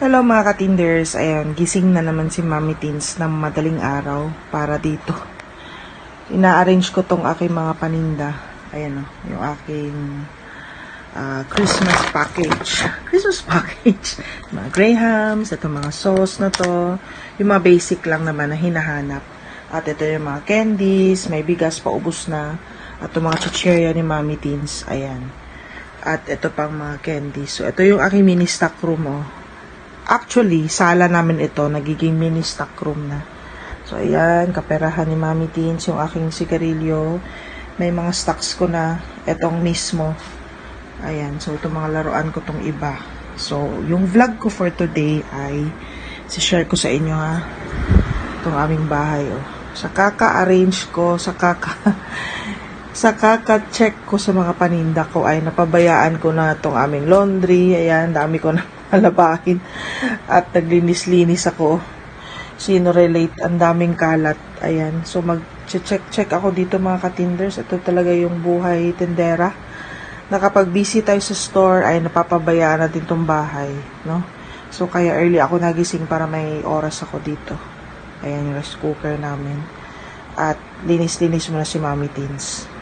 Hello mga katinders, ayan, gising na naman si Mami Teens ng madaling araw para dito. Ina-arrange ko tong aking mga paninda. Ayan o, yung aking ah, Christmas package. Christmas package. Mga grahams, ito mga sauce na to. Yung mga basic lang naman na hinahanap. At ito yung mga candies, may bigas pa ubos na. At yung mga chichirya ni Mami Teens, ayan. At ito pang mga candies. So, ito yung aking mini stock room, oh. Actually, sala namin ito, nagiging mini stock room na. So, ayan, kaperahan ni Mami Teens, yung aking sigarilyo. May mga stocks ko na, etong mismo. Ayan, so itong mga laruan ko tong iba. So, yung vlog ko for today ay, si-share ko sa inyo ha, itong aming bahay, oh. Sa kaka-arrange ko, sa kaka, sa kaka-check ko sa mga paninda ko ay napabayaan ko na itong aming laundry. Ayan, dami ko na malabahin. At naglinis-linis ako. Sino relate, ang daming kalat. Ayan, so mag-check-check ako dito mga katinders. Ito talaga yung buhay tindera. Na kapag busy tayo sa store ay napapabayaan natin itong bahay. No? So kaya early ako nagising para may oras ako dito. Ayan yung rice cooker namin. At linis-linis mo na si Mami Teens.